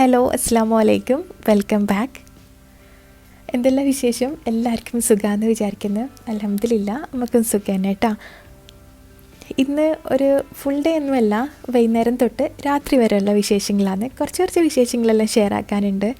Hello അസ്സാം വലൈക്കും welcome back എന്തെല്ലാം വിശേഷം? എല്ലാവർക്കും സുഖമാണെന്ന് വിചാരിക്കുന്നു. അലഹമില്ല നമുക്കും സുഖം തന്നെ കേട്ടോ. ഇന്ന് ഒരു ഫുൾ ഡേ ഒന്നുമല്ല. വൈകുന്നേരം തൊട്ട് രാത്രി വരെയുള്ള വിശേഷങ്ങളാണ്. കുറച്ച് കുറച്ച് വിശേഷങ്ങളെല്ലാം ഷെയർ ആക്കാനുണ്ട്.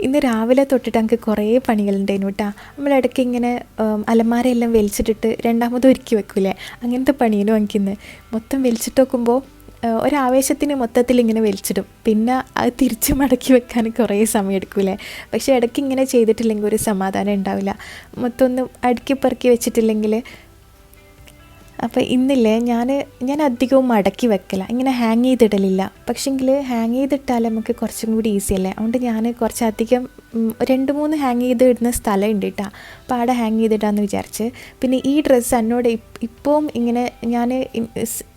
ഇന്ന് രാവിലെ തൊട്ടിട്ട് നമുക്ക് കുറേ പണികളുണ്ടായിരുന്നു കേട്ടോ. നമ്മളിടയ്ക്ക് ഇങ്ങനെ അലമാരയെല്ലാം വലിച്ചിട്ടിട്ട് രണ്ടാമത് ഒരുക്കി വെക്കൂലേ? അങ്ങനത്തെ പണിയിലും എനിക്കിന്ന് മൊത്തം വലിച്ചിട്ട് നോക്കുമ്പോൾ ഒരാവേശത്തിന് മൊത്തത്തിൽ ഇങ്ങനെ വലിച്ചിടും. പിന്നെ അത് തിരിച്ച് മടക്കി വെക്കാൻ കുറേ സമയം എടുക്കൂലേ പക്ഷേ ഇടയ്ക്ക് ഇങ്ങനെ ചെയ്തിട്ടില്ലെങ്കിൽ ഒരു സമാധാനം ഉണ്ടാവില്ല. മൊത്തം അടുക്കി പെറുക്കി വെച്ചിട്ടില്ലെങ്കിൽ അപ്പോൾ ഇന്നില്ലേ ഞാൻ ഞാൻ അധികവും മടക്കി വെക്കില്ല ഇങ്ങനെ ഹാങ് ചെയ്തിടലില്ല. പക്ഷെങ്കിൽ ഹാങ് ചെയ്തിട്ടാൽ നമുക്ക് കുറച്ചും കൂടി ഈസി അല്ലേ? അതുകൊണ്ട് ഞാൻ കുറച്ചധികം രണ്ട് മൂന്ന് ഹാങ് ചെയ്ത് ഇടുന്ന സ്ഥലം ഉണ്ട് കേട്ടോ അപ്പോൾ അവിടെ ഹാങ് ചെയ്തിടാന്ന് വിചാരിച്ച്. പിന്നെ ഈ ഡ്രസ്സ് എന്നോട് ഇപ്- ഇപ്പോഴും ഇങ്ങനെ ഞാൻ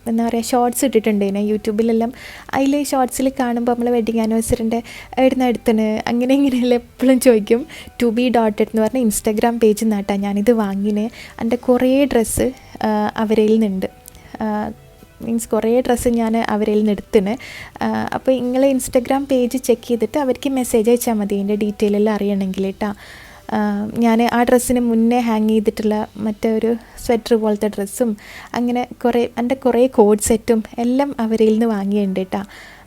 എന്താ പറയുക ഷോർട്സ് ഇട്ടിട്ടുണ്ടേനെ യൂട്യൂബിലെല്ലാം. അതിൽ ഷോർട്സിൽ കാണുമ്പോൾ നമ്മൾ വെഡിങ് ആനിവേഴ്സറിന്റെ എവിടുന്ന് എടുത്തണ്? അങ്ങനെ ഇങ്ങനെയെല്ലാം എപ്പോഴും ചോദിക്കും. ടു ബി ഡോട്ട് എന്ന് പറഞ്ഞ ഇൻസ്റ്റാഗ്രാം പേജിൽ നിന്നാട്ടാ ഞാനിത് വാങ്ങിന്. എന്റെ കുറേ ഡ്രസ്സ് അവരയിൽ നിന്നുണ്ട്. മീൻസ് കുറേ ഡ്രസ്സ് ഞാൻ അവരിൽ നിന്ന് എടുത്തിന് അപ്പോൾ നിങ്ങളെ ഇൻസ്റ്റഗ്രാം പേജ് ചെക്ക് ചെയ്തിട്ട് അവർക്ക് മെസ്സേജ് അയച്ചാൽ മതി. എന്റെ ഡീറ്റെയിൽ എല്ലാം അറിയണമെങ്കിൽ കേട്ടോ ഞാൻ ആ ഡ്രസ്സിന് മുന്നേ ഹാങ് ചെയ്തിട്ടുള്ള മറ്റേ ഒരു സ്വെറ്റർ പോലത്തെ ഡ്രസ്സും അങ്ങനെ കുറേ എന്റെ കുറേ കോഡ് സെറ്റും എല്ലാം അവരിൽ നിന്ന് വാങ്ങിയിട്ടുണ്ട് കേട്ടോ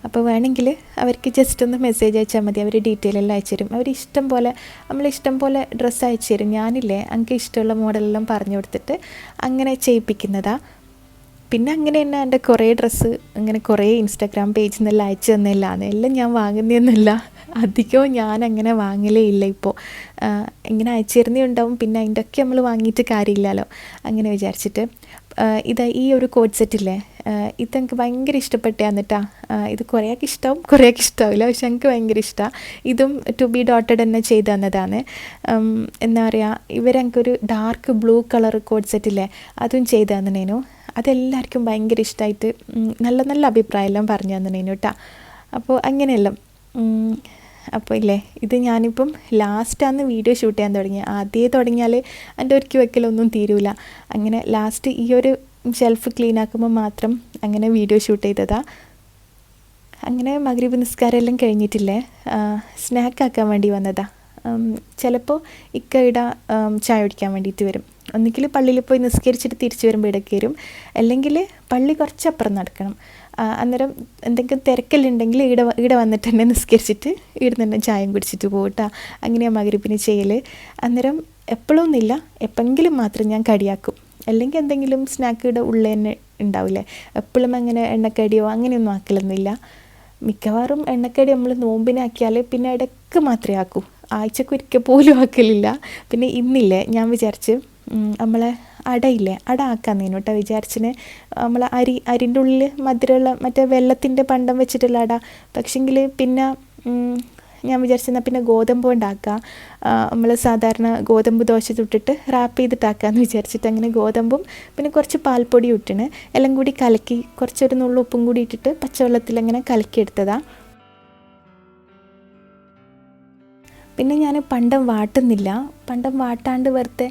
അപ്പോൾ വേണമെങ്കിൽ അവർക്ക് ജസ്റ്റ് ഒന്ന് മെസ്സേജ് അയച്ചാൽ മതി. അവർ ഡീറ്റെയിൽ എല്ലാം അയച്ചു തരും. അവർ ഇഷ്ടം പോലെ നമ്മൾ ഇഷ്ടം പോലെ ഡ്രസ്സ് അയച്ചു തരും. ഞാനില്ലേ എനിക്ക് ഇഷ്ടമുള്ള മോഡലെല്ലാം പറഞ്ഞു കൊടുത്തിട്ട് അങ്ങനെ ചെയ്യിപ്പിക്കുന്നതാണ് പിന്നെ അങ്ങനെ തന്നെ എന്റെ കുറേ ഡ്രസ്സ് അങ്ങനെ കുറേ ഇൻസ്റ്റാഗ്രാം പേജിൽ നിന്നെല്ലാം അയച്ചു തന്നില്ലാന്ന് എല്ലാം ഞാൻ വാങ്ങുന്നതൊന്നുമില്ല. അധികവും ഞാൻ അങ്ങനെ വാങ്ങലേ ഇല്ല ഇപ്പോൾ ഇങ്ങനെ അയച്ചിരുന്നേ ഉണ്ടാവും പിന്നെ അതിന്റെ ഒക്കെ നമ്മൾ വാങ്ങിയിട്ട് കാര്യമില്ലല്ലോ. അങ്ങനെ വിചാരിച്ചിട്ട്. ഇത് ഈ ഒരു കോഡ് സെറ്റില്ലേ ഇത് എനിക്ക് ഭയങ്കര ഇഷ്ടപ്പെട്ടാന്ന് കേട്ടാ ഇത് കുറേയൊക്കെ ഇഷ്ടമാവും കുറേയൊക്കെ ഇഷ്ടമാവില്ല പക്ഷെ എനിക്ക് ഭയങ്കര ഇഷ്ടമാണ് ഇതും ടു ബി ഡോട്ടഡ് തന്നെ ചെയ്തു തന്നതാണ്. എന്താ പറയുക ഇവരെനിക്കൊരു ഡാർക്ക് ബ്ലൂ കളർ കോഡ് സെറ്റില്ലേ അതും ചെയ്തു തന്നേനു. അതെല്ലാവർക്കും ഭയങ്കര ഇഷ്ടമായിട്ട് നല്ല നല്ല അഭിപ്രായമെല്ലാം പറഞ്ഞു തന്നേനു കേട്ടോ അപ്പോൾ അങ്ങനെയെല്ലാം. അപ്പോൾ ഇല്ലേ? ഇത് ഞാനിപ്പം ലാസ്റ്റാന്ന് വീഡിയോ ഷൂട്ട് ചെയ്യാൻ തുടങ്ങി. ആദ്യമേ തുടങ്ങിയാൽ എന്റെ ഒരുക്കി വെക്കലൊന്നും തീരൂല. അങ്ങനെ ലാസ്റ്റ് ഈ ഒരു ഷെൽഫ് ക്ലീൻ ആക്കുമ്പോൾ മാത്രം അങ്ങനെ വീഡിയോ ഷൂട്ട് ചെയ്തതാ. അങ്ങനെ മകരീബ് നിസ്കാരം എല്ലാം കഴിഞ്ഞിട്ടില്ലേ? സ്നാക്ക് ആക്കാൻ വേണ്ടി വന്നതാ. ചിലപ്പോൾ ഇക്കയുടെ ചായ കുടിക്കാൻ വേണ്ടിയിട്ട് വരും. ഒന്നുകിൽ പള്ളിയിൽ പോയി നിസ്കരിച്ചിട്ട് തിരിച്ചു വരുമ്പോൾ ഇടയ്ക്ക് വരും. അല്ലെങ്കിൽ പള്ളി കുറച്ചപ്പുറം നടക്കണം. അന്നേരം എന്തെങ്കിലും തിരക്കല്ലുണ്ടെങ്കിൽ വ- ഇവിടെ വന്നിട്ട് തന്നെ നിസ്കരിച്ചിട്ട് ഇവിടെ തന്നെ ചായം കുടിച്ചിട്ട് പോകട്ടാ അങ്ങനെയാണ് മകരിപ്പിന് ചെയ്യൽ അന്നേരം എപ്പോഴൊന്നുമില്ല എപ്പെങ്കിലും മാത്രം ഞാൻ കടിയാക്കും. അല്ലെങ്കിൽ എന്തെങ്കിലും സ്നാക്കിയുടെ ഉള്ളിൽ തന്നെ ഉണ്ടാവില്ലേ? എപ്പോഴും അങ്ങനെ എണ്ണക്കടിയോ അങ്ങനെയൊന്നും ആക്കലൊന്നുമില്ല. മിക്കവാറും എണ്ണക്കടി നമ്മൾ നോമ്പിനാക്കിയാൽ പിന്നെ ഇടയ്ക്ക് മാത്രമേ ആക്കൂ. ആഴ്ചക്ക് ഒരിക്കൽ പോലും ആക്കലില്ല. പിന്നെ ഇന്നില്ലേ? ഞാൻ വിചാരിച്ച് നമ്മളെ അടയില്ലേ? അട ആക്കാന്നേനു കേട്ടോ വിചാരിച്ചിന് നമ്മൾ അരി അരിന്റെ ഉള്ളിൽ മധുരമുള്ള മറ്റേ വെള്ളത്തിന്റെ പണ്ടം വെച്ചിട്ടുള്ള അട. പക്ഷെങ്കിൽ പിന്നെ ഞാൻ വിചാരിച്ചെന്നാൽ പിന്നെ ഗോതമ്പ് കൊണ്ടാക്കാം നമ്മൾ സാധാരണ ഗോതമ്പ് ദോശ ചുട്ടിട്ട് റാപ്പ് ചെയ്തിട്ടാക്കാമെന്ന് വിചാരിച്ചിട്ട് അങ്ങനെ ഗോതമ്പും പിന്നെ കുറച്ച് പാൽപ്പൊടി ഇട്ടിന് എല്ലാം കൂടി കലക്കി കുറച്ചൊരു നുള്ളു ഉപ്പും കൂടി ഇട്ടിട്ട് പച്ചവെള്ളത്തിൽ അങ്ങനെ കലക്കിയെടുത്തതാണ് പിന്നെ ഞാൻ പണ്ടം വാട്ടുന്നില്ല. പണ്ടം വാട്ടാണ്ട് വെറുതെ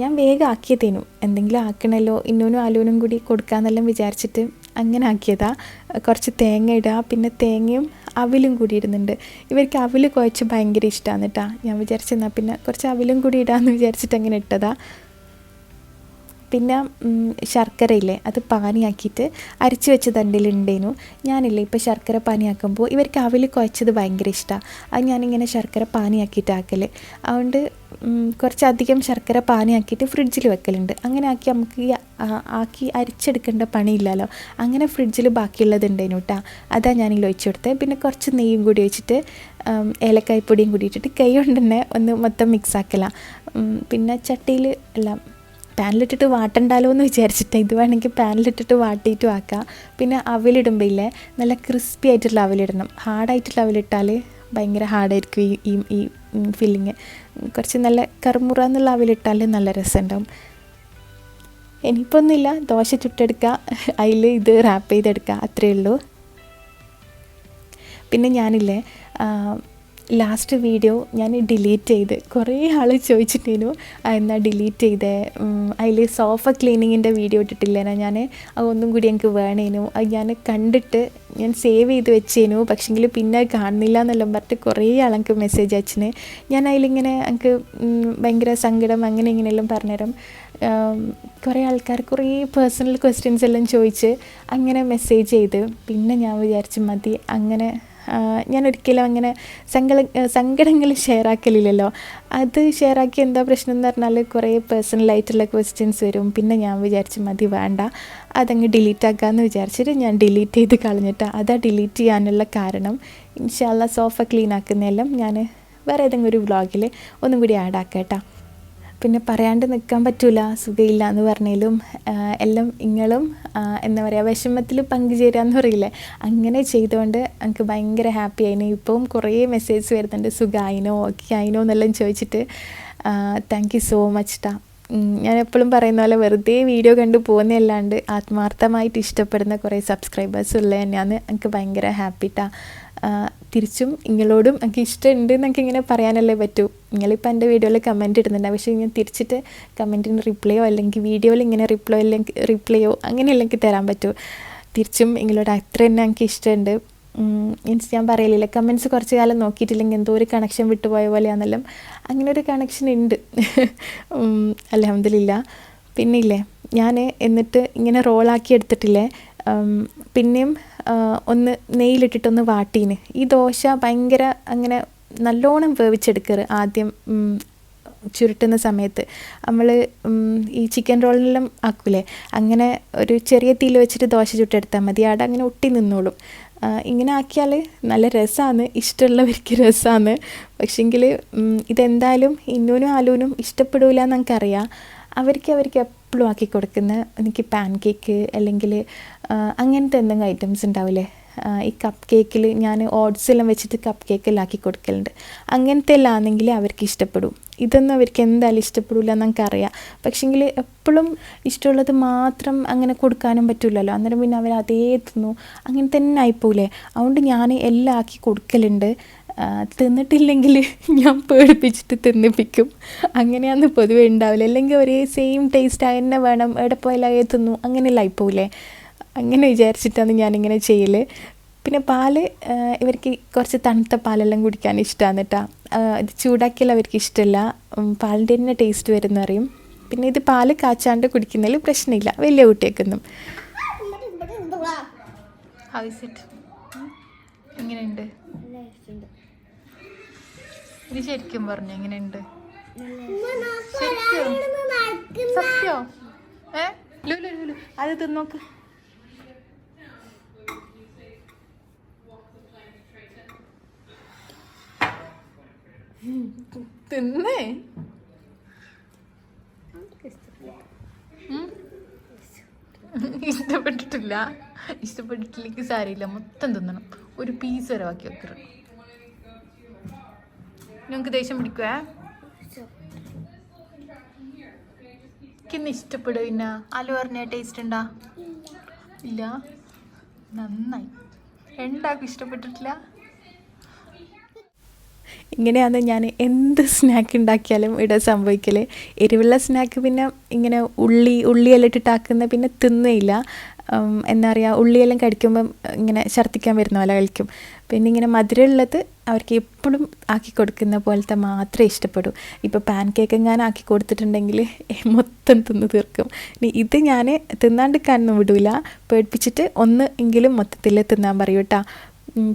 ഞാൻ വേഗം ആക്കിയതേനു എന്തെങ്കിലും ആക്കണല്ലോ ഇന്നോനും ആലൂനും കൂടി കൊടുക്കാമെന്നെല്ലാം വിചാരിച്ചിട്ട് അങ്ങനെ ആക്കിയതാ. കുറച്ച് തേങ്ങ ഇടുക പിന്നെ തേങ്ങയും അവിലും കൂടി ഇടുന്നുണ്ട്. ഇവർക്ക് അവിൽ കുഴച്ച് ഭയങ്കര ഇഷ്ടമാണ് കേട്ടോ ഞാൻ വിചാരിച്ചെന്നാൽ പിന്നെ കുറച്ച് അവിലും കൂടി ഇടാമെന്ന് വിചാരിച്ചിട്ട് അങ്ങനെ ഇട്ടതാ. പിന്നെ ശർക്കരയില്ലേ അത് പാനിയാക്കിയിട്ട് അരച്ച് വെച്ചത് എന്റെ ഉണ്ടേനു ഞാനില്ലേ ഇപ്പോൾ ശർക്കര പാനിയാക്കുമ്പോൾ ഇവർക്ക് അവിൽ കുഴച്ചത് ഭയങ്കര ഇഷ്ടമാണ് അത് ഞാനിങ്ങനെ ശർക്കര പാനിയാക്കിയിട്ട് ആക്കൽ അതുകൊണ്ട് കുറച്ചധികം ശർക്കര പാനിയാക്കിയിട്ട് ഫ്രിഡ്ജിൽ വെക്കലുണ്ട്. അങ്ങനെ ആക്കി നമുക്ക് ആക്കി അരിച്ചെടുക്കേണ്ട പണിയില്ലല്ലോ. അങ്ങനെ ഫ്രിഡ്ജിൽ ബാക്കിയുള്ളത് ഉണ്ടേനു കേട്ടോ അതാ ഞാനിൽ ഒഴിച്ചു കൊടുത്തത്. പിന്നെ കുറച്ച് നെയ്യും കൂടി ഒഴിച്ചിട്ട് ഏലക്കായ്പൊടിയും കൂടി ഇട്ടിട്ട് കൈ കൊണ്ട് തന്നെ ഒന്ന് മൊത്തം മിക്സ് ആക്കല. പിന്നെ ചട്ടിയിൽ എല്ലാം പാനിലിട്ടിട്ട് വാട്ടണ്ടാലോ എന്ന് വിചാരിച്ചിട്ട്. ഇത് വേണമെങ്കിൽ പാനിലിട്ടിട്ട് വാട്ടിയിട്ടും ആക്കാം. പിന്നെ അവലിടുമ്പോൾ ഇല്ലേ നല്ല ക്രിസ്പി ആയിട്ടുള്ള അവലിടണം. ഹാർഡായിട്ടുള്ള അവലിട്ടാൽ ഭയങ്കര ഹാർഡായിരിക്കും ഈ ഈ ഈ ഫില്ലിങ്. കുറച്ച് നല്ല കറുമുറ എന്നുള്ള അവലിട്ടാൽ നല്ല രസമുണ്ടാവും ഇനിയിപ്പോൾ ഒന്നുമില്ല ദോശ ചുട്ടെടുക്കുക. അതിൽ ഇത് റാപ്പ് ചെയ്തെടുക്കുക. അത്രയേ ഉള്ളൂ. പിന്നെ ഞാനില്ലേ ലാസ്റ്റ് വീഡിയോ ഞാൻ ഡിലീറ്റ് ചെയ്ത് കുറേ ആൾ ചോദിച്ചിട്ടേനു എന്നാൽ എന്നാ ഡിലീറ്റ് ചെയ്തേ? അതിൽ സോഫ ക്ലീനിങ്ങിന്റെ വീഡിയോ ഇട്ടിട്ടില്ലേനാ ഞാൻ അതൊന്നും കൂടി എനിക്ക് വേണേനു. അത് ഞാൻ കണ്ടിട്ട് ഞാൻ സേവ് ചെയ്ത് വെച്ചേനു പക്ഷെങ്കിൽ പിന്നെ കാണുന്നില്ല എന്നെല്ലാം പറഞ്ഞിട്ട് കുറേ ആളെനിക്ക് മെസ്സേജ് അയച്ചിന്. ഞാൻ അതിലിങ്ങനെ എനിക്ക് ഭയങ്കര സങ്കടം അങ്ങനെ ഇങ്ങനെയെല്ലാം പറഞ്ഞുതരാം കുറേ ആൾക്കാർ കുറേ പേഴ്സണൽ ക്വസ്റ്റ്യൻസ് എല്ലാം ചോദിച്ച് അങ്ങനെ മെസ്സേജ് ചെയ്ത്. പിന്നെ ഞാൻ വിചാരിച്ചു മതി അങ്ങനെ ഞാൻ ഒരിക്കലും അങ്ങനെ സങ്കട സങ്കടങ്ങൾ ഷെയർ ആക്കലില്ലല്ലോ അത് ഷെയർ ആക്കി എന്താ പ്രശ്നം എന്ന് പറഞ്ഞാൽ കുറേ പേഴ്സണലായിട്ടുള്ള ക്വസ്റ്റ്യൻസ് വരും. പിന്നെ ഞാൻ വിചാരിച്ചു മതി വേണ്ട. അതങ്ങ് ഡിലീറ്റ് ആക്കാമെന്ന് വിചാരിച്ചിട്ട് ഞാൻ ഡിലീറ്റ് ചെയ്ത് കളഞ്ഞിട്ട്. അതാ ഡിലീറ്റ് ചെയ്യാനുള്ള കാരണം. ഇൻഷാല്ല സോഫ ക്ലീൻ ആക്കുന്നതെല്ലാം ഞാൻ വേറെ ഏതെങ്കിലും ഒരു വ്ളോഗിൽ ഒന്നും കൂടി ആഡ് ആക്കാം കേട്ടോ പിന്നെ പറയാണ്ട് നിൽക്കാൻ പറ്റൂല സുഖമില്ല എന്ന് പറഞ്ഞാലും എല്ലാം ഇങ്ങളും എന്താ പറയുക വിഷമത്തിൽ പങ്കുചേരുക എന്ന് പറയില്ലേ? അങ്ങനെ ചെയ്തുകൊണ്ട് എനിക്ക് ഭയങ്കര ഹാപ്പി ആയിന്. ഇപ്പം കുറേ മെസ്സേജ് വരുന്നുണ്ട് സുഖമായിനോ ഓക്കെ ആയിനോ എന്നെല്ലാം ചോദിച്ചിട്ട് താങ്ക് യു സോ മച്ച് ടാ ഞാൻ എപ്പോഴും പറയുന്ന പോലെ വെറുതെ വീഡിയോ കണ്ടു പോകുന്നതല്ലാണ്ട് ആത്മാർത്ഥമായിട്ട് ഇഷ്ടപ്പെടുന്ന കുറേ സബ്സ്ക്രൈബേഴ്സ് ഉള്ളത് തന്നെയാണ് എനിക്ക് ഭയങ്കര ഹാപ്പി ആ, തിരിച്ചും നിങ്ങളോടും എനിക്ക് ഇഷ്ടമുണ്ട് എന്നൊക്കെ ഇങ്ങനെ പറയാനല്ലേ പറ്റൂ. നിങ്ങളിപ്പോൾ എന്റെ വീഡിയോയിൽ കമന്റ് ഇടുന്നുണ്ട്. പക്ഷേ ഞാൻ തിരിച്ചിട്ട് കമന്റിന് റിപ്ലൈയോ അല്ലെങ്കിൽ വീഡിയോയിൽ ഇങ്ങനെ റിപ്ലൈ അല്ലെങ്കിൽ റിപ്ലൈയോ അങ്ങനെയല്ല എനിക്ക് തരാൻ പറ്റൂ. തിരിച്ചും നിങ്ങളോട് അത്ര തന്നെ എനിക്ക് ഇഷ്ടമുണ്ട്. മീൻസ് ഞാൻ പറയലില്ല കമൻസ് കുറച്ച് കാലം നോക്കിയിട്ടില്ലെങ്കിൽ എന്തോ ഒരു കണക്ഷൻ വിട്ടുപോയ പോലെയാണെന്നെല്ലാം അങ്ങനെ ഒരു കണക്ഷൻ ഉണ്ട്. അലഹമില്ല പിന്നെ ഇല്ലേ ഞാൻ എന്നിട്ട് ഇങ്ങനെ റോളാക്കി എടുത്തിട്ടില്ലേ? പിന്നെയും ഒന്ന് നെയ്യിലിട്ടിട്ടൊന്ന് വാട്ടീന്. ഈ ദോശ ഭയങ്കര അങ്ങനെ നല്ലോണം വേവിച്ചെടുക്കരുത് ആദ്യം ചുരുട്ടുന്ന സമയത്ത്. നമ്മൾ ഈ ചിക്കൻ റോളിനെല്ലാം ആക്കൂലേ? അങ്ങനെ ഒരു ചെറിയ തീയിൽ വെച്ചിട്ട് ദോശ ചുട്ടെടുത്താൽ മതി. അവിടെ അങ്ങനെ ഒട്ടി നിന്നോളും. ഇങ്ങനെ ആക്കിയാൽ നല്ല രസമാണ് ഇഷ്ടമുള്ളവർക്ക് രസമാണ് പക്ഷെങ്കിൽ ഇതെന്തായാലും ഇന്നൂനും ആലൂനും ഇഷ്ടപ്പെടില്ല എന്ന് നമുക്കറിയാം അവർക്ക് അവർക്ക് എപ്പോഴും ആക്കി കൊടുക്കുന്ന എനിക്ക് പാൻ കേക്ക് അല്ലെങ്കിൽ അങ്ങനത്തെ എന്തെങ്കിലും ഐറ്റംസ് ഉണ്ടാവില്ലേ? ഈ കപ്പ് കേക്കിൽ ഞാൻ ഓട്സ് എല്ലാം വെച്ചിട്ട് കപ്പ് കേക്കിലാക്കി കൊടുക്കലുണ്ട്. അങ്ങനത്തെ എല്ലാം ആണെങ്കിൽ അവർക്ക് ഇഷ്ടപ്പെടും. ഇതൊന്നും അവർക്ക് എന്തായാലും ഇഷ്ടപ്പെടില്ല നമുക്കറിയാം പക്ഷെങ്കിൽ എപ്പോഴും ഇഷ്ടമുള്ളത് മാത്രം അങ്ങനെ കൊടുക്കാനും പറ്റില്ലല്ലോ അന്നേരം പിന്നെ അവർ അതേ തിന്നു. അങ്ങനെ തന്നെ ആയിപ്പോലെ അതുകൊണ്ട് ഞാൻ എല്ലാം ആക്കി കൊടുക്കലുണ്ട്. തിന്നിട്ടില്ലെങ്കിൽ ഞാൻ പേടിപ്പിച്ചിട്ട് തിന്നിപ്പിക്കും. അങ്ങനെയാന്ന് പൊതുവെ ഉണ്ടാവില്ല. അല്ലെങ്കിൽ ഒരേ സെയിം ടേസ്റ്റ് തന്നെ വേണം എവിടെ പോയാലും അതേ തിന്നു. അങ്ങനെയല്ല ആയിപ്പോവില്ലേ അങ്ങനെ വിചാരിച്ചിട്ടാണ് ഞാനിങ്ങനെ ചെയ്യൽ പിന്നെ പാൽ ഇവർക്ക് കുറച്ച് തണുത്ത പാലെല്ലാം കുടിക്കാൻ ഇഷ്ടമാണ് കേട്ടോ ഇത് ചൂടാക്കിയാൽ അവർക്ക് ഇഷ്ടമില്ല പാലിന്റെ തന്നെ ടേസ്റ്റ് വരുന്ന അറിയും പിന്നെ ഇത് പാൽ കാച്ചാണ്ട് കുടിക്കുന്നതിൽ പ്രശ്നമില്ല. വലിയ കുട്ടിയൊക്കൊന്നും എങ്ങനെയുണ്ട് ഇത് ശരിക്കും പറഞ്ഞു എങ്ങനെയുണ്ട്? ശരിക്കും? സത്യോ? ഏ? ലുലു ലുലു അത് തിന്നോക്ക് തിന്നേ? ഇഷ്ടപ്പെട്ടിട്ടില്ല. ഇഷ്ടപ്പെട്ടിട്ടില്ലെങ്കിൽ സാരിയില്ല മൊത്തം തിന്നണം. ഒരു പീസ് വരെ ബാക്കി വെക്കരുത്. നിങ്ങൾക്ക് ദേഷ്യം പിടിക്കുവേ? എനിക്കിന്ന് ഇഷ്ടപ്പെടുക പിന്നെ അലു പറഞ്ഞ ടേസ്റ്റ് ഉണ്ടാ? ഇല്ല. നന്നായി. രണ്ടാൾക്കും ഇഷ്ടപ്പെട്ടിട്ടില്ല. ഇങ്ങനെയാണ് ഞാൻ എന്ത് സ്നാക്ക് ഉണ്ടാക്കിയാലും ഇവിടെ സംഭവിക്കൽ എരിവുള്ള സ്നാക്ക് പിന്നെ ഇങ്ങനെ ഉള്ളി ഉള്ളിയെല്ലാം ഇട്ടിട്ടാക്കുന്ന പിന്നെ തിന്നയില്ല. എന്താ പറയുക ഉള്ളിയെല്ലാം കടിക്കുമ്പം ഇങ്ങനെ ഛർദ്ദിക്കാൻ വരുന്ന പോലെ കഴിക്കും. പിന്നെ ഇങ്ങനെ മധുരമുള്ളത് അവർക്ക് എപ്പോഴും ആക്കി കൊടുക്കുന്ന പോലത്തെ മാത്രമേ ഇഷ്ടപ്പെടൂ. ഇപ്പോൾ പാൻ കേക്ക് ഞാൻ ആക്കി കൊടുത്തിട്ടുണ്ടെങ്കിൽ മൊത്തം തിന്ന് തീർക്കും. ഇനി ഇത് ഞാൻ തിന്നാണ്ടിക്കാനൊന്നും വിടൂല. പേടിപ്പിച്ചിട്ട് ഒന്ന് എങ്കിലും മൊത്തത്തിൽ തിന്നാൻ പറയൂ കേട്ടോ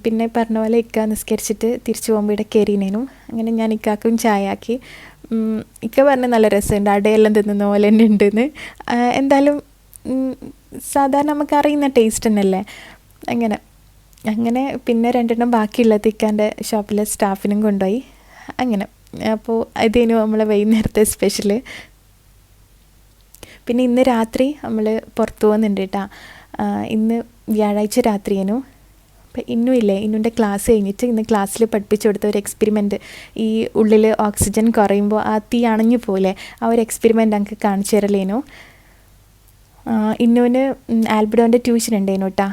പിന്നെ പറഞ്ഞ പോലെ ഇക്ക നിസ്കരിച്ചിട്ട് തിരിച്ചു പോകുമ്പോൾ ഇവിടെ കയറിനേനും അങ്ങനെ ഞാൻ ഇക്കാക്കും ചായ ആക്കി ഇക്ക പറഞ്ഞ നല്ല രസമുണ്ട്. അടയെല്ലാം തിന്നുന്ന പോലെ തന്നെ ഉണ്ടെന്ന്. എന്തായാലും സാധാരണ നമുക്ക് അറിയുന്ന ടേസ്റ്റ് തന്നെയല്ലേ? അങ്ങനെ. അങ്ങനെ പിന്നെ രണ്ടെണ്ണം ബാക്കിയുള്ളത് ഇക്കാന്റെ ഷോപ്പിലെ സ്റ്റാഫിനും കൊണ്ടുപോയി. അങ്ങനെ. അപ്പോൾ ഇതേനു നമ്മളെ വൈകുന്നേരത്തെ സ്പെഷ്യൽ പിന്നെ ഇന്ന് രാത്രി നമ്മൾ പുറത്തു പോകുന്നുണ്ട് കേട്ടോ. ഇന്ന് വ്യാഴാഴ്ച രാത്രിയേനു. അപ്പം ഇന്നും ഇല്ലേ? ഇന്നുന്റെ ക്ലാസ് കഴിഞ്ഞിട്ട് ഇന്ന് ക്ലാസ്സിൽ പഠിപ്പിച്ചു കൊടുത്ത ഒരു എക്സ്പെരിമെന്റ് ഈ ഉള്ളിൽ ഓക്സിജൻ കുറയുമ്പോൾ ആ തീ അണഞ്ഞു പോലെ ആ ഒരു എക്സ്പെരിമെന്റ് ഞങ്ങൾക്ക് കാണിച്ചു തരലേനു. ഇന്നുവിന് ആൽബഡോന്റെ ട്യൂഷൻ ഉണ്ടേനു കേട്ടോ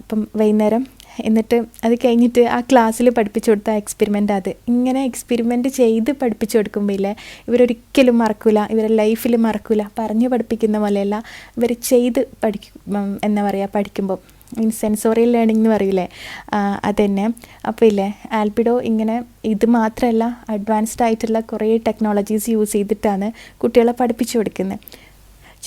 അപ്പം വൈകുന്നേരം. എന്നിട്ട് അത് കഴിഞ്ഞിട്ട് ആ ക്ലാസ്സിൽ പഠിപ്പിച്ചു കൊടുത്ത എക്സ്പെരിമെന്റ് അത്. ഇങ്ങനെ എക്സ്പെരിമെന്റ് ചെയ്ത് പഠിപ്പിച്ചു കൊടുക്കുമ്പോൾ ഇല്ലേ ഇവരൊരിക്കലും മറക്കില്ല ഇവരെ ലൈഫിൽ മറക്കില്ല പറഞ്ഞു പഠിപ്പിക്കുന്ന പോലെയല്ല. ഇവർ ചെയ്ത് പഠിക്കും എന്താ പറയുക പഠിക്കുമ്പോൾ മീൻസ് സെൻസോറിയൽ ലേണിംഗ് എന്ന് പറയില്ലേ? അതന്നെ. അപ്പോൾ ഇല്ലേ ആൽബിഡോ ഇങ്ങനെ ഇത് മാത്രമല്ല അഡ്വാൻസ്ഡ് ആയിട്ടുള്ള കുറേ ടെക്നോളജീസ് യൂസ് ചെയ്തിട്ടാണ് കുട്ടികളെ പഠിപ്പിച്ചു കൊടുക്കുന്നത്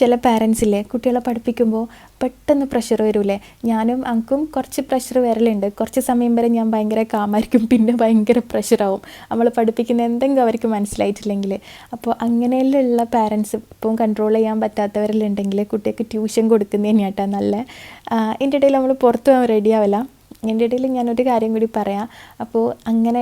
ചില പാരൻസില്ലേ കുട്ടികളെ പഠിപ്പിക്കുമ്പോൾ പെട്ടെന്ന് പ്രഷർ വരൂലേ ഞാനും അങ്കും കുറച്ച് പ്രഷർ വരലുണ്ട്. കുറച്ച് സമയം വരെ ഞാൻ ഭയങ്കര കാമായിരിക്കും പിന്നെ ഭയങ്കര പ്രഷറാവും നമ്മൾ പഠിപ്പിക്കുന്ന എന്തെങ്കിലും അവർക്ക് മനസ്സിലായിട്ടില്ലെങ്കിൽ അപ്പോൾ അങ്ങനെയുള്ള പാരൻസ് ഇപ്പം കൺട്രോൾ ചെയ്യാൻ പറ്റാത്തവരിലുണ്ടെങ്കിൽ കുട്ടികൾക്ക് ട്യൂഷൻ കൊടുക്കുന്നതിന് നല്ല. ഇതിന്റെ ഇടയിൽ നമ്മൾ പുറത്ത് പോകാൻ റെഡിയാവില്ല എന്റെ ഇടയിൽ ഞാനൊരു കാര്യം കൂടി പറയാം. അപ്പോൾ അങ്ങനെ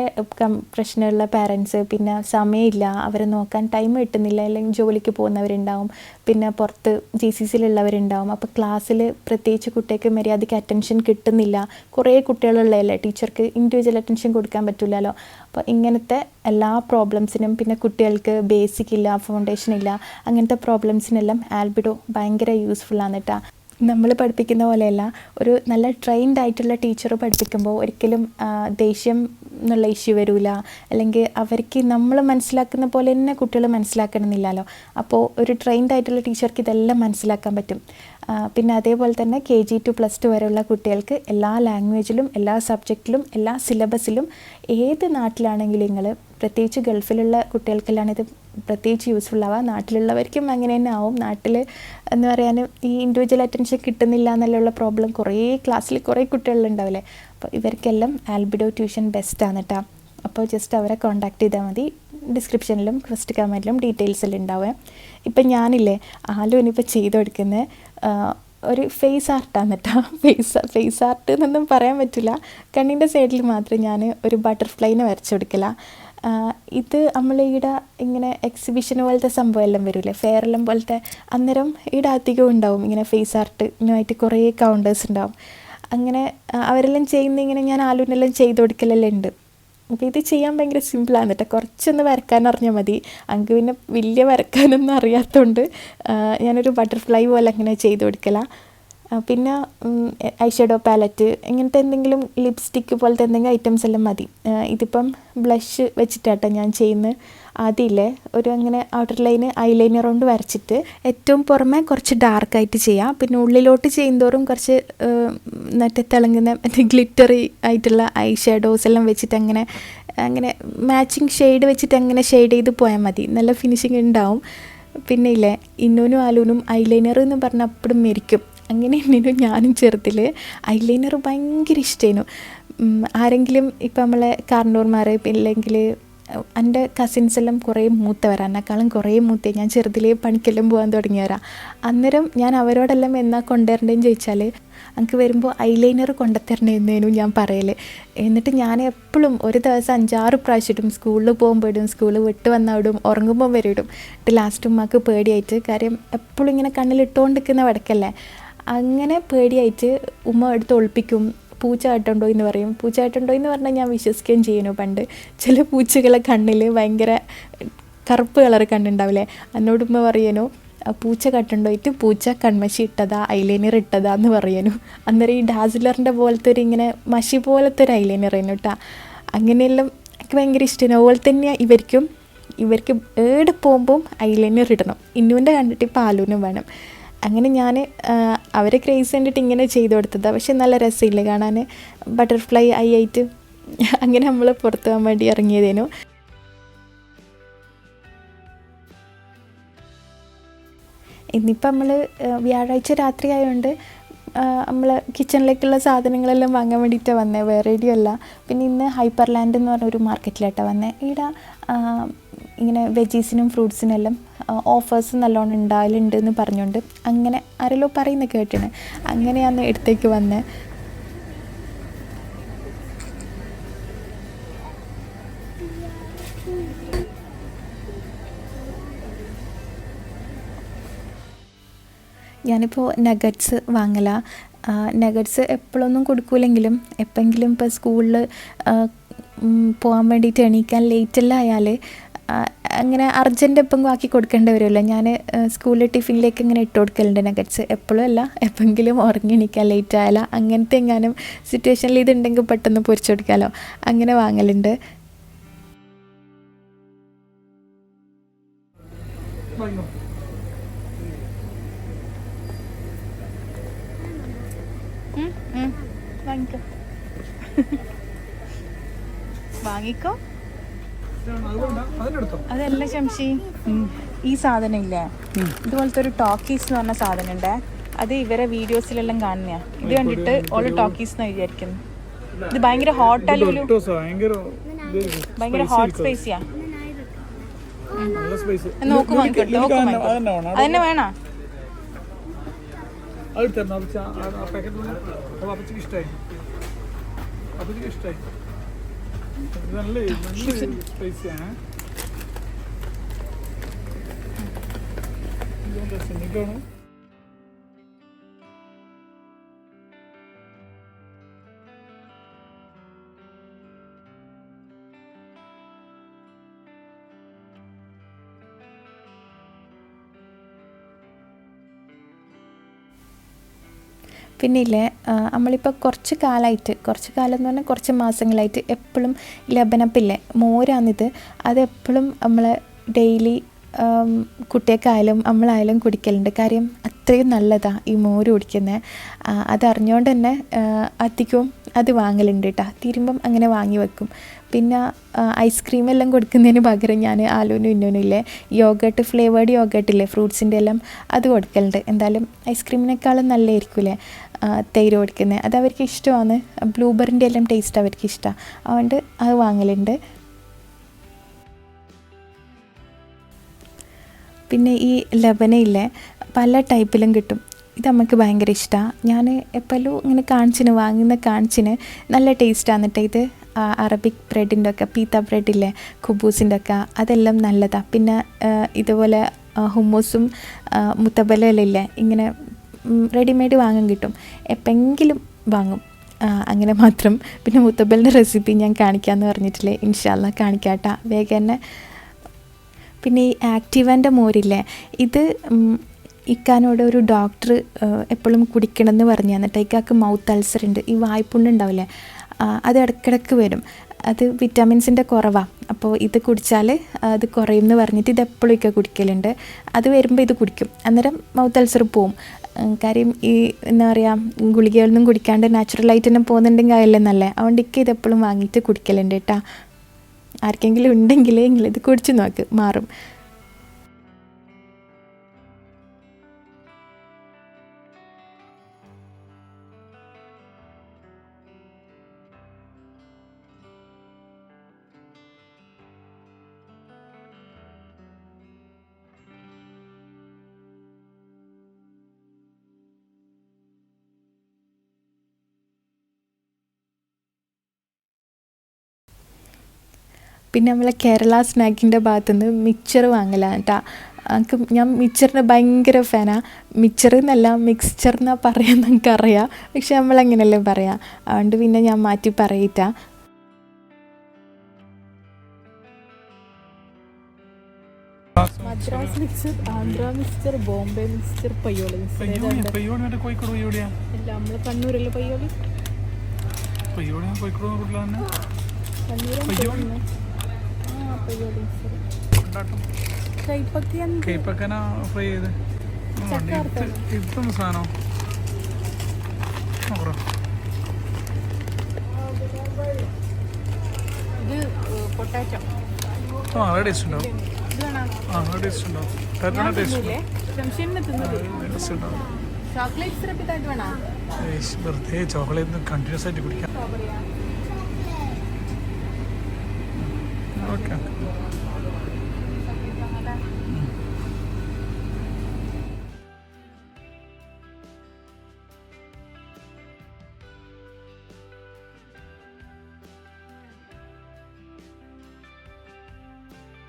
പ്രശ്നമുള്ള പാരൻസ് പിന്നെ സമയമില്ല. അവരെ നോക്കാൻ ടൈം കിട്ടുന്നില്ല. അല്ലെങ്കിൽ ജോലിക്ക് പോകുന്നവരുണ്ടാവും. പിന്നെ പുറത്ത് ജി സി സിയിലുള്ളവരുണ്ടാവും അപ്പോൾ ക്ലാസ്സിൽ പ്രത്യേകിച്ച് കുട്ടികൾക്ക് മര്യാദയ്ക്ക് അറ്റൻഷൻ കിട്ടുന്നില്ല. കുറേ കുട്ടികളുള്ളതല്ലേ? ടീച്ചർക്ക് ഇൻഡിവിജ്വൽ അറ്റൻഷൻ കൊടുക്കാൻ പറ്റില്ലല്ലോ അപ്പോൾ ഇങ്ങനത്തെ എല്ലാ പ്രോബ്ലംസിനും പിന്നെ കുട്ടികൾക്ക് ബേസിക് ഇല്ല ഫൗണ്ടേഷൻ ഇല്ല. അങ്ങനത്തെ പ്രോബ്ലംസിനെല്ലാം ആൽബിഡോ ഭയങ്കര യൂസ്ഫുള്ളാണ് കേട്ടോ നമ്മൾ പഠിപ്പിക്കുന്ന പോലെയല്ല ഒരു നല്ല ട്രെയിൻഡ് ആയിട്ടുള്ള ടീച്ചർ പഠിപ്പിക്കുമ്പോൾ ഒരിക്കലും ദേഷ്യം എന്നുള്ള ഇഷ്യൂ വരില്ല അല്ലെങ്കിൽ അവർക്ക് നമ്മൾ മനസ്സിലാക്കുന്ന പോലെ തന്നെ കുട്ടികൾ മനസ്സിലാക്കണമെന്നില്ലല്ലോ. അപ്പോൾ ഒരു ട്രെയിൻഡ് ആയിട്ടുള്ള ടീച്ചർക്ക് ഇതെല്ലാം മനസ്സിലാക്കാൻ പറ്റും. പിന്നെ അതേപോലെ തന്നെ K G to plus two വരെയുള്ള കുട്ടികൾക്ക് എല്ലാ ലാംഗ്വേജിലും എല്ലാ സബ്ജക്റ്റിലും എല്ലാ സിലബസിലും ഏത് നാട്ടിലാണെങ്കിലും നിങ്ങൾ പ്രത്യേകിച്ച് ഗൾഫിലുള്ള കുട്ടികൾക്കെല്ലാം ഇത് പ്രത്യേകിച്ച് യൂസ്ഫുൾ ആവുക നാട്ടിലുള്ളവർക്കും അങ്ങനെ തന്നെ ആവും. നാട്ടിൽ എന്ന് പറയാൻ ഈ ഇൻഡിവിജ്വൽ അറ്റൻഷൻ കിട്ടുന്നില്ല എന്നുള്ള പ്രോബ്ലം കുറേ ക്ലാസ്സിൽ കുറേ കുട്ടികളുണ്ടാവില്ലേ അപ്പോൾ ഇവർക്കെല്ലാം ആൽബിഡോ ട്യൂഷൻ ബെസ്റ്റ് ആണ് കേട്ടോ അപ്പോൾ ജസ്റ്റ് അവരെ കോൺടാക്ട് ചെയ്താൽ മതി. ഡിസ്ക്രിപ്ഷനിലും ഫസ്റ്റ് കമന്റിലും ഡീറ്റെയിൽസ് എല്ലാം ഉണ്ടാവുക ഇപ്പം ഞാനില്ലേ ആലും ഇനിയിപ്പോൾ ചെയ്തു കൊടുക്കുന്നത് ഒരു ഫേസ് ആർട്ടാണ് കേട്ടോ ഫേസ് ഫേസ് ആർട്ട് എന്നൊന്നും പറയാൻ പറ്റില്ല. കണ്ണിന്റെ സൈഡിൽ മാത്രം ഞാൻ ഒരു ബട്ടർഫ്ലൈനെ വരച്ചു കൊടുക്കില്ല ഇത് നമ്മളീടെ ഇങ്ങനെ എക്സിബിഷൻ പോലത്തെ സംഭവം എല്ലാം വരില്ലേ ഫെയറെല്ലാം പോലത്തെ അന്നേരം ഈടെ അധികം ഉണ്ടാവും. ഇങ്ങനെ ഫേസ് ആർട്ടിനുമായിട്ട് കുറേ കൗണ്ടേഴ്സ് ഉണ്ടാവും. അങ്ങനെ അവരെല്ലാം ചെയ്യുന്ന ഇങ്ങനെ ഞാൻ ആലുവിനെല്ലാം ചെയ്ത് കൊടുക്കലെല്ലാം ഉണ്ട്. അപ്പോൾ ഇത് ചെയ്യാൻ ഭയങ്കര സിമ്പിളാണ് കേട്ടോ കുറച്ചൊന്ന് വരക്കാൻ അറിഞ്ഞാൽ മതി. അങ്ക് പിന്നെ വലിയ വരക്കാനൊന്നും അറിയാത്തതുകൊണ്ട് ഞാനൊരു ബട്ടർഫ്ലൈ പോലെ അങ്ങനെ ചെയ്ത് കൊടുക്കലാണ് പിന്നെ ഐഷഡോ പാലറ്റ് ഇങ്ങനത്തെ എന്തെങ്കിലും ലിപ്സ്റ്റിക്ക് പോലത്തെ എന്തെങ്കിലും ഐറ്റംസ് എല്ലാം മതി. ഇതിപ്പം ബ്ലഷ് വെച്ചിട്ടാട്ടോ ഞാൻ ചെയ്യുന്നത്. ആദ്യമില്ലേ ഒരു അങ്ങനെ ഔട്ടർ ലൈന് ഐ ലൈനർ കൊണ്ട് വരച്ചിട്ട് ഏറ്റവും പുറമെ കുറച്ച് ഡാർക്കായിട്ട് ചെയ്യാം. പിന്നെ ഉള്ളിലോട്ട് ചെയ്യുന്തോറും കുറച്ച് മറ്റേ തിളങ്ങുന്ന മറ്റേ ഗ്ലിറ്ററി ആയിട്ടുള്ള ഐ ഷാഡോസ് എല്ലാം വെച്ചിട്ട് അങ്ങനെ അങ്ങനെ മാച്ചിങ് ഷെയ്ഡ് വെച്ചിട്ട് അങ്ങനെ ഷെയ്ഡ് ചെയ്ത് പോയാൽ മതി. നല്ല ഫിനിഷിങ് ഉണ്ടാവും. പിന്നെ ഇല്ലേ ഇന്നോനും ആലൂനും ഐലൈനർ എന്ന് പറഞ്ഞാൽ അപ്പോഴും മെരിക്കും. അങ്ങനെ തന്നെയാണ് ഞാനും ചെറുതിൽ ഐലൈനർ ഭയങ്കര ഇഷ്ടമായിരുന്നു ആരെങ്കിലും ഇപ്പം നമ്മളെ കാർണൂർമാർ ഇല്ലെങ്കിൽ എന്റെ കസിൻസ് എല്ലാം കുറേ മൂത്തവരാ. എന്നെക്കാളും കുറേ മൂത്തേ. ഞാൻ ചെറുതിലേ പണിക്കെല്ലാം പോകാൻ തുടങ്ങിയവരാ. അന്നേരം ഞാൻ അവരോടെല്ലാം എന്നാ കൊണ്ടുവരണ്ടേന്ന് ചോദിച്ചാൽ എനിക്ക് വരുമ്പോൾ ഐലൈനർ കൊണ്ടുത്തരണേന്നേനു ഞാൻ പറയൽ എന്നിട്ട് ഞാൻ എപ്പോഴും ഒരു ദിവസം അഞ്ചാറ് പ്രാവശ്യം സ്കൂളിൽ പോകുമ്പോൾ ഇടും. സ്കൂൾ വിട്ട് വന്നാൽ ഇടും. ഉറങ്ങുമ്പോൾ വരെ ഇടും. എന്നിട്ട് ലാസ്റ്റ് ഉമ്മക്ക് പേടിയായിട്ട് കാര്യം എപ്പോഴും ഇങ്ങനെ കണ്ണിലിട്ടുകൊണ്ടിരിക്കുന്ന വടക്കല്ലേ? അങ്ങനെ പേടിയായിട്ട് ഉമ്മ എടുത്ത് ഒളിപ്പിക്കും പൂച്ച എന്ന് പറയും. പൂച്ച എന്ന് പറഞ്ഞാൽ ഞാൻ വിശ്വസിക്കുകയും ചെയ്യുന്നു. പണ്ട് ചില പൂച്ചകളെ കണ്ണിൽ ഭയങ്കര കറുപ്പ് കളർ കണ്ണുണ്ടാവില്ലേ? എന്നോട് ഉമ്മ പറയുന്നു പൂച്ച കട്ടുണ്ടോയിട്ട് പൂച്ച കൺമശി ഇട്ടതാ ഐലൈനർ ഇട്ടതാ എന്ന് പറയുന്നു അന്നേരം ഈ ഡാസിലറിന്റെ പോലത്തെ ഒരു ഇങ്ങനെ മഷി പോലത്തെ ഒരു ഐലൈനർ ആയിരുന്നു കേട്ടോ അങ്ങനെയെല്ലാം എനിക്ക് ഭയങ്കര ഇഷ്ടമാണ് അതുപോലെ തന്നെയാണ് ഇവർക്കും ഇവർക്ക് ഏട് പോകുമ്പം ഐലൈനർ ഇടണം. ഇന്നുവിന്റെ കണ്ടിട്ട് പാലൂനും വേണം. അങ്ങനെ ഞാൻ അവരെ ക്രേസ് കണ്ടിട്ട് ഇങ്ങനെ ചെയ്തു കൊടുത്തതാണ് പക്ഷെ നല്ല രസമില്ല കാണാൻ. ബട്ടർഫ്ലൈ ഐ ആയിട്ട് അങ്ങനെ നമ്മൾ പുറത്തു പോകാൻ വേണ്ടി ഇറങ്ങിയതേനു. ഇന്നിപ്പോൾ നമ്മൾ വ്യാഴാഴ്ച രാത്രി ആയതുകൊണ്ട് നമ്മൾ കിച്ചണിലേക്കുള്ള സാധനങ്ങളെല്ലാം വാങ്ങാൻ വേണ്ടിയിട്ടാണ് വന്നത് വേറെ അല്ല. പിന്നെ ഇന്ന് ഹൈപ്പർ ലാൻഡ് എന്ന് പറഞ്ഞ ഒരു മാർക്കറ്റിലായിട്ടാണ് വന്നത് ഇവിടെ ഇങ്ങനെ വെജീസിനും ഫ്രൂട്ട്സിനും എല്ലാം ഓഫേഴ്സ് നല്ലോണം ഉണ്ടാവലുണ്ട് എന്ന് പറഞ്ഞുകൊണ്ട് അങ്ങനെ ആരെല്ലോ പറയുന്ന കേട്ടിന്. അങ്ങനെയാണ് എടുത്തേക്ക് വന്നത് ഞാനിപ്പോൾ നഗറ്റ്സ് വാങ്ങല. നഗറ്റ്സ് എപ്പോഴൊന്നും കൊടുക്കൂലെങ്കിലും എപ്പോഴെങ്കിലും ഇപ്പോൾ സ്കൂളിൽ പോകാൻ വേണ്ടിയിട്ട് എണീക്കാൻ ലേറ്റെല്ലാം ആയാൽ അങ്ങനെ അർജന്റ് എപ്പം ആക്കി കൊടുക്കേണ്ടി വരുമല്ലോ ഞാൻ സ്കൂളിൽ ടിഫിനിലേക്ക് ഇങ്ങനെ ഇട്ട് കൊടുക്കലുണ്ട് നഗറ്റ്സ് എപ്പോഴും അല്ല എപ്പോഴെങ്കിലും ഉറങ്ങി എണീക്കാൻ ലേറ്റ് ആയാലോ അങ്ങനത്തെ എങ്ങാനും സിറ്റുവേഷനിൽ ഇതുണ്ടെങ്കിൽ പെട്ടെന്ന് പൊരിച്ചു കൊടുക്കാമല്ലോ അങ്ങനെ വാങ്ങലുണ്ട്. വാങ്ങിക്കോ. വാങ്ങിക്കോ. അതല്ല ശംഷി ഈ സാധനം ഇല്ലേ ഇതുപോലത്തെ ഒരു ടോക്കീസ് എന്ന് പറഞ്ഞ സാധനം ഉണ്ട് അത് ഇവരെ വീഡിയോസിലെല്ലാം കാണുന്ന ഇത് കണ്ടിട്ട് ഓൾ ടോക്കീസ് എന്ന് വിചാരിക്കുന്നു. ഇത് ഭയങ്കര ഹോട്ട് ഭയങ്കര ഹോട്ട് സ്പൈസിയാ നോക്ക് അതന്നെ വേണോ ഇഷ്ടമായി ഇഷ്ടമായി നല്ല നല്ല സ്പൈസിയാണ് രസം പിന്നെ ആ, നമ്മളിപ്പോൾ കുറച്ച് കാലമായിട്ട് കുറച്ച് കാലം എന്ന് പറഞ്ഞാൽ കുറച്ച് മാസങ്ങളായിട്ട് എപ്പോഴും ലബനപ്പില്ലേ മോരാണിത് അതെപ്പോഴും നമ്മൾ ഡെയിലി കുട്ടിയൊക്കെയായാലും നമ്മളായാലും കുടിക്കലുണ്ട്. കാര്യം അത്രയും നല്ലതാണ് ഈ മോര് കുടിക്കുന്നത് അതറിഞ്ഞുകൊണ്ട് തന്നെ അധികവും അത് വാങ്ങലുണ്ട് കേട്ടോ തീരുമ്പം അങ്ങനെ വാങ്ങി വെക്കും. പിന്നെ ഐസ്ക്രീം എല്ലാം കൊടുക്കുന്നതിന് പകരം ഞാൻ ആലൂനും ഇന്നൂനും ഇല്ലേ യോഗട്ട് ഫ്ലേവേർഡ് യോഗട്ടില്ലേ ഫ്രൂട്ട്സിന്റെ എല്ലാം അത് കൊടുക്കലുണ്ട്. എന്തായാലും ഐസ്ക്രീമിനേക്കാളും നല്ലതായിരിക്കില്ലേ? തൈര് കൊടുക്കുന്നത് അത് അവർക്ക് ഇഷ്ടമാണ്. ബ്ലൂബെറിന്റെ എല്ലാം ടേസ്റ്റ് അവർക്ക് ഇഷ്ടമാണ് അതുകൊണ്ട് അത് വാങ്ങലുണ്ട്. പിന്നെ ഈ ലബനയില്ലേ പല ടൈപ്പിലും കിട്ടും. ഇത് നമുക്ക് ഭയങ്കര ഇഷ്ടമാണ് ഞാൻ എപ്പോഴും ഇങ്ങനെ കാണിച്ചിന് വാങ്ങുന്ന കാണിച്ചിന് നല്ല ടേസ്റ്റാണ് കേട്ടോ ഇത്. അറബിക് ബ്രെഡിന്റെ ഒക്കെ പീത്ത ബ്രെഡില്ലേ കുബൂസിന്റെ ഒക്കെ അതെല്ലാം നല്ലതാണ് പിന്നെ ഇതുപോലെ ഹുമ്മൂസും മുത്തബലെല്ലാം ഇല്ലേ ഇങ്ങനെ റെഡിമെയ്ഡ് വാങ്ങാൻ കിട്ടും. എപ്പെങ്കിലും വാങ്ങും. അങ്ങനെ മാത്രം. പിന്നെ മുത്തബലിന്റെ റെസിപ്പി ഞാൻ കാണിക്കാമെന്ന് പറഞ്ഞിട്ടില്ലേ? ഇൻഷാല്ല കാണിക്കാട്ട. വേഗം തന്നെ പിന്നെ ഈ ആക്റ്റീവന്റെ മോരില്ലേ? ഇത് ഇക്കാനോട് ഒരു ഡോക്ടർ എപ്പോഴും കുടിക്കണമെന്ന് പറഞ്ഞു തന്നിട്ട് ഇക്കാക്ക് മൗത്ത് അൾസർ ഉണ്ട്. ഈ വായ്പുണ്ണ് ഉണ്ടാവില്ലേ? അത് ഇടയ്ക്കിടയ്ക്ക് വരും. അത് വിറ്റാമിൻസിന്റെ കുറവാണ് അപ്പോൾ ഇത് കുടിച്ചാൽ അത് കുറയും എന്ന് പറഞ്ഞിട്ട് ഇത് എപ്പോഴും ഒക്കെ കുടിക്കലുണ്ട്. അത് വരുമ്പോൾ ഇത് കുടിക്കും. അന്നേരം മൗത്ത് അൾസർ പോവും. കാര്യം ഈ എന്താ പറയുക ഗുളികകളൊന്നും കുടിക്കാണ്ട് നാച്ചുറലായിട്ട് തന്നെ പോകുന്നുണ്ടെങ്കിൽ അതല്ലേ നല്ലത് അതുകൊണ്ട് ഇക്ക ഇതെപ്പോഴും വാങ്ങിയിട്ട് കുടിക്കലുണ്ട് കേട്ടോ. ആർക്കെങ്കിലും ഉണ്ടെങ്കിൽ നിങ്ങളിത് കുടിച്ച് നോക്ക് മാറും. പിന്നെ നമ്മളെ കേരള സ്നാക്കിന്റെ ഭാഗത്തുനിന്ന് മിക്ചർ വാങ്ങലാണ് കേട്ടോ എനിക്ക് ഞാൻ മിക്സറിന് ഭയങ്കര ഫാനാണ് മിക്സർ എന്നല്ല മിക്സ്ചർ എന്നാ പറയാൻ എനിക്കറിയാം. പക്ഷെ നമ്മളങ്ങനെയല്ലേ പറയാം? അതുകൊണ്ട് പിന്നെ ഞാൻ മാറ്റി പറയിട്ടാ. Madras mixture Andhra mixture Bombay mixture Payyoli mixture നമ്മൾ കണ്ണൂരല്ലേ പയ്യോളി? പയ്യോളി കോഴിക്കോട് പയ്യോളി? കേപ്പക്കന ഫ്രൈ ചെയ്ത്. സാധനം. ആ നല്ല ടേസ്റ്റ് ഉണ്ടാവും. ഇത് വേണം ആ നല്ല ടേസ്റ്റ് ഉണ്ടാവും. ഉണ്ടാവും വെറുതെ ചോക്ലേറ്റ് കണ്ടിന്യൂസ് ആയിട്ട് കുടിക്കാം. ഓക്കെ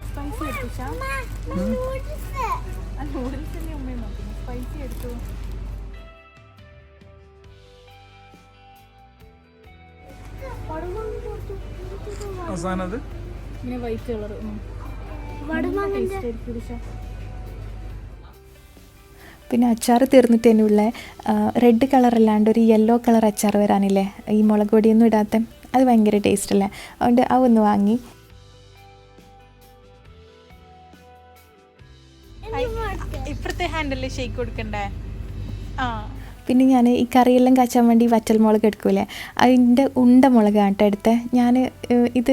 സ്പൈസി എടുത്തു. ആ നൂഡിൽസ് തന്നെ ഉമ്മയും നോക്കുന്നു സ്പൈസി എടുത്തു അവസാനം അത്? ഇങ്ങനെ വൈറ്റ് കളർ പിന്നെ അച്ചാർ തീർന്നിട്ട് തന്നെയുള്ള റെഡ് കളർ അല്ലാണ്ട് ഒരു യെല്ലോ കളർ അച്ചാർ വരാനില്ലേ? ഈ മുളക് പൊടിയൊന്നും ഇടാത്ത? അത് ഭയങ്കര ടേസ്റ്റ് അല്ലേ? അതുകൊണ്ട് ആ ഒന്ന് വാങ്ങി. ഇപ്പുറത്തെ ഹാൻഡിൽ ഷെയ്ക്ക് കൊടുക്കണ്ടേ? ആ. പിന്നെ ഞാൻ ഈ കറിയെല്ലാം കാച്ചാൻ വേണ്ടി വറ്റൽ മുളക് എടുക്കൂലേ? അതിന്റെ ഉണ്ട മുളകാണ് കേട്ടോ എടുത്തത് ഞാൻ ഇത്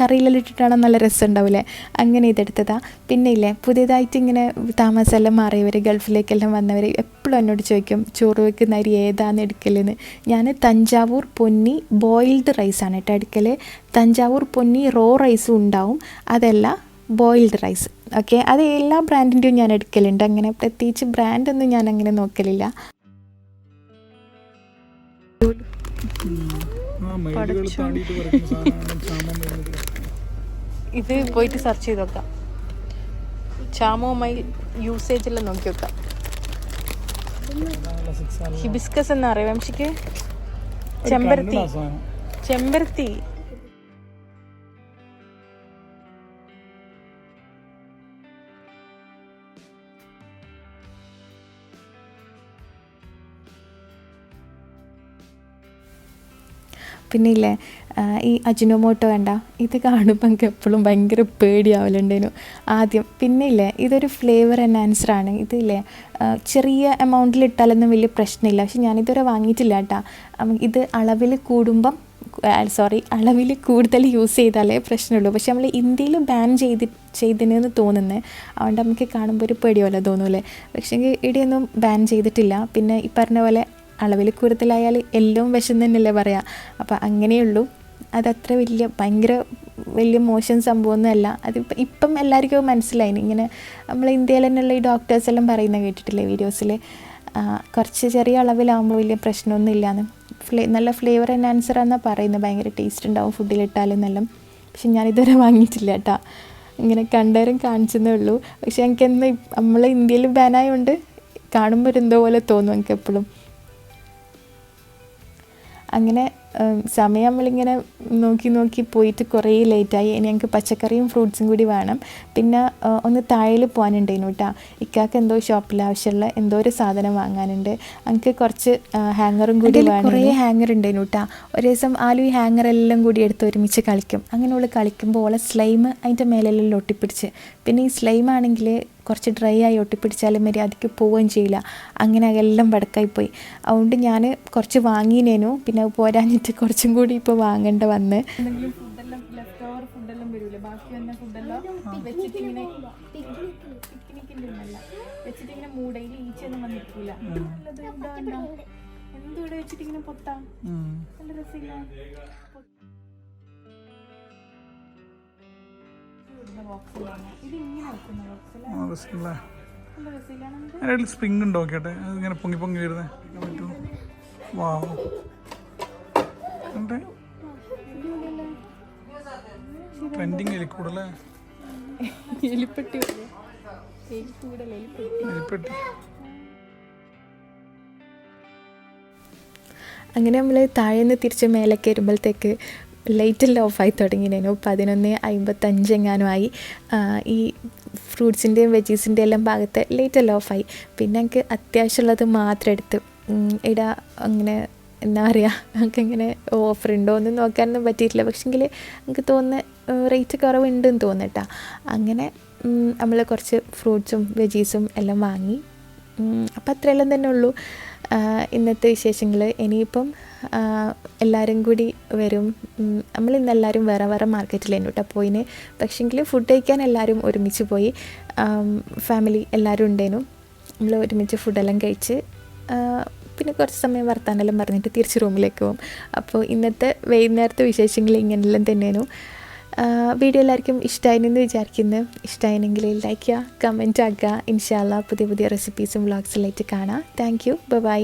കറിയിലെല്ലാം ഇട്ടിട്ടാണ് നല്ല രസം ഉണ്ടാവില്ലേ അങ്ങനെ ഇതെടുത്തതാ. പിന്നെ ഇല്ലേ പുതിയതായിട്ട് ഇങ്ങനെ താമസമെല്ലാം മാറിയവർ ഗൾഫിലേക്കെല്ലാം വന്നവർ എപ്പോഴും എന്നോട് ചോദിക്കും ചോറ് വെക്കുന്ന അരി ഏതാന്ന് എടുക്കലെന്ന്? ഞാൻ തഞ്ചാവൂർ പൊന്നി ബോയിൽഡ് റൈസാണ് കേട്ടോ എടുക്കൽ തഞ്ചാവൂർ പൊന്നി റോ റൈസും ഉണ്ടാവും. അതല്ല ബോയിൽഡ് റൈസ്. ഓക്കെ അത് എല്ലാ ബ്രാൻഡിന്റെയും ഞാൻ എടുക്കലുണ്ട്. അങ്ങനെ പ്രത്യേകിച്ച് ബ്രാൻഡൊന്നും ഞാൻ അങ്ങനെ നോക്കലില്ല. ഇത് പോയിട്ട് സെർച്ച് ചെയ്ത് നോക്കാം. ചാമോമൈൽ യൂസേജ് എല്ലാം നോക്കി നോക്കാം ഹിബിസ്കസ് എന്ന് അറിയാം. വംശിക്ക് ചെമ്പരത്തി. ചെമ്പരത്തി. പിന്നെ ഇല്ലേ ഈ അജിനോമോട്ടോ വേണ്ട ഇത് കാണുമ്പോൾ എനിക്ക് എപ്പോഴും ഭയങ്കര പേടിയാവലുണ്ടേനു. ആദ്യം പിന്നെ ഇല്ലേ ഇതൊരു ഫ്ലേവർ എൻഹാൻസറാണ് ഇതില്ലേ ചെറിയ എമൗണ്ടിൽ ഇട്ടാലൊന്നും വലിയ പ്രശ്നമില്ല. പക്ഷെ ഞാനിതുവരെ വാങ്ങിയിട്ടില്ല കേട്ടോ. ഇത് അളവിൽ കൂടുമ്പം സോറി അളവിൽ കൂടുതൽ യൂസ് ചെയ്താലേ പ്രശ്നമുള്ളൂ. പക്ഷെ നമ്മൾ ഇന്ത്യയിൽ ബാൻ ചെയ്തി ചെയ്തിനെന്ന് തോന്നുന്നത് അതുകൊണ്ട് നമുക്ക് കാണുമ്പോൾ ഒരു പേടി പോലെ തോന്നൂലേ. പക്ഷേ ഇവിടെയൊന്നും ബാൻ ചെയ്തിട്ടില്ല. പിന്നെ ഈ പറഞ്ഞ പോലെ അളവിൽ കൂടുതലായാൽ എല്ലാം വിഷം തന്നെയല്ലേ പറയാം. അപ്പോൾ അങ്ങനെയുള്ളൂ. അതത്ര വലിയ ഭയങ്കര വലിയ മോശം സംഭവമൊന്നുമല്ല. അതിപ്പം ഇപ്പം എല്ലാവർക്കും മനസ്സിലായി. ഇങ്ങനെ നമ്മൾ ഇന്ത്യയിൽ തന്നെയുള്ള ഈ ഡോക്ടേഴ്സ് എല്ലാം പറയുന്നത് കേട്ടിട്ടില്ലേ വീഡിയോസിൽ കുറച്ച് ചെറിയ അളവിലാകുമ്പോൾ വലിയ പ്രശ്നമൊന്നും ഇല്ലയെന്ന് ഫ്ലേ നല്ല ഫ്ലേവർ എൻഹാൻസർ എന്നാണ് പറയുന്നത്. ഭയങ്കര ടേസ്റ്റ് ഉണ്ടാവും ഫുഡിലിട്ടാലും നല്ല പക്ഷെ ഞാനിതുവരെ വാങ്ങിയിട്ടില്ല കേട്ടോ. ഇങ്ങനെ കണ്ടവരും കാണിച്ചെന്നേ ഉള്ളൂ. പക്ഷെ എനിക്കെന്ന് നമ്മൾ ഇന്ത്യയിൽ ബാനായതുകൊണ്ട് കാണുമ്പോൾ എന്തോ പോലെ തോന്നും എനിക്ക് എപ്പോഴും അങ്ങനെ ഉം, സമയം നമ്മളിങ്ങനെ നോക്കി നോക്കി പോയിട്ട് കുറേ ലേറ്റായി. ഇനി ഞങ്ങൾക്ക് പച്ചക്കറിയും ഫ്രൂട്ട്സും കൂടി വേണം. പിന്നെ ഒന്ന് തായയിൽ പോകാനുണ്ടായിരുന്നു കേട്ടോ ഇക്കാക്ക് എന്തോ ഷോപ്പിൽ ആവശ്യമുള്ള എന്തോ ഒരു സാധനം വാങ്ങാനുണ്ട്. എനിക്ക് കുറച്ച് ഹാങ്ങറും കൂടി വേണം കുറേ ഹാങ്ങർ ഉണ്ടായിരുന്നു കേട്ടോ ഒരു ദിവസം ആലു ഈ ഹാങ്ങർ എല്ലാം കൂടി എടുത്ത് ഒരുമിച്ച് കളിക്കും. അങ്ങനെ ഉള്ള കളിക്കുമ്പോൾ ഓളെ സ്ലൈം അതിന്റെ മേലെല്ലാം ഒട്ടിപ്പിടിച്ച്. പിന്നെ ഈ സ്ലൈം ആണെങ്കിൽ കുറച്ച് ഡ്രൈ ആയി ഒട്ടിപ്പിടിച്ചാലും മര്യാദയ്ക്ക് പോവുകയും ചെയ്യില്ല. അങ്ങനെ എല്ലാം വടക്കായി പോയി. അതുകൊണ്ട് ഞാൻ കുറച്ച് വാങ്ങിനേനു. പിന്നെ അത് പോരാഞ്ഞിട്ട് കുറച്ചും കൂടി ഇപ്പോൾ വാങ്ങേണ്ട വന്ന്. ഫുഡെല്ലാം വെച്ചിട്ട് ഇങ്ങനെ പൊങ്ങി പൊങ്ങി വരുന്നത് പറ്റുമോ വാവ് ഉണ്ട് ട്രെൻഡിങ് എലിക്കൂടല്ലേ? എലിപ്പെട്ടി എലിക്കൂടൽ എലിപ്പെട്ടി. എലിപ്പെട്ടി. അങ്ങനെ നമ്മൾ താഴെ നിന്ന് തിരിച്ച് മേലെ കയറുമ്പോഴത്തേക്ക് ലൈറ്റെല്ലാം ഓഫായി തുടങ്ങിനേനു. പതിനൊന്ന് അമ്പത്തഞ്ച് എങ്ങാനും ആയി. ഈ ഫ്രൂട്ട്സിന്റെയും വെജീസിന്റെയും എല്ലാം ഭാഗത്ത് ലൈറ്റെല്ലാം ഓഫായി പിന്നെ എനിക്ക് അത്യാവശ്യമുള്ളത് മാത്രം എടുത്ത് ഇട അങ്ങനെ എന്താ പറയുക നമുക്ക് ഇങ്ങനെ ഓഫർ ഉണ്ടോ എന്ന് നോക്കാനൊന്നും പറ്റിയിട്ടില്ല. പക്ഷെങ്കിൽ നമുക്ക് തോന്നുന്ന റേറ്റ് കുറവുണ്ടെന്ന് തോന്നട്ടാ. അങ്ങനെ നമ്മൾ കുറച്ച് ഫ്രൂട്ട്സും വെജീസും എല്ലാം വാങ്ങി. അപ്പം അത്രയെല്ലാം തന്നെ ഉള്ളൂ. ഇന്നത്തെ വിശേഷങ്ങൾ. ഇനിയിപ്പം എല്ലാവരും കൂടി വരും. നമ്മൾ ഇന്ന് എല്ലാവരും വേറെ വേറെ മാർക്കറ്റിലായിരുന്നു കേട്ടോ പോയിന്. പക്ഷേങ്കിൽ ഫുഡ് കഴിക്കാൻ എല്ലാവരും ഒരുമിച്ച് പോയി. ഫാമിലി എല്ലാവരും ഉണ്ടേനും. നമ്മൾ ഒരുമിച്ച് ഫുഡെല്ലാം കഴിച്ച് പിന്നെ കുറച്ച് സമയം വർത്താനെല്ലാം പറഞ്ഞിട്ട് തിരിച്ച് റൂമിലേക്ക് പോകും. അപ്പോൾ ഇന്നത്തെ വൈകുന്നേരത്തെ വിശേഷങ്ങൾ ഇങ്ങനെല്ലാം തന്നെയാണ്. വീഡിയോ എല്ലാവർക്കും ഇഷ്ടമായിരുന്നു വിചാരിക്കുന്നു. ഇഷ്ടമായിരുന്നെങ്കിൽ ലൈക്ക് ചെയ്യുക കമന്റ് ആക്കുക. ഇൻഷാല്ല പുതിയ പുതിയ റെസിപ്പീസും വ്ളോഗ്സിലായിട്ട് കാണാം. Thank you by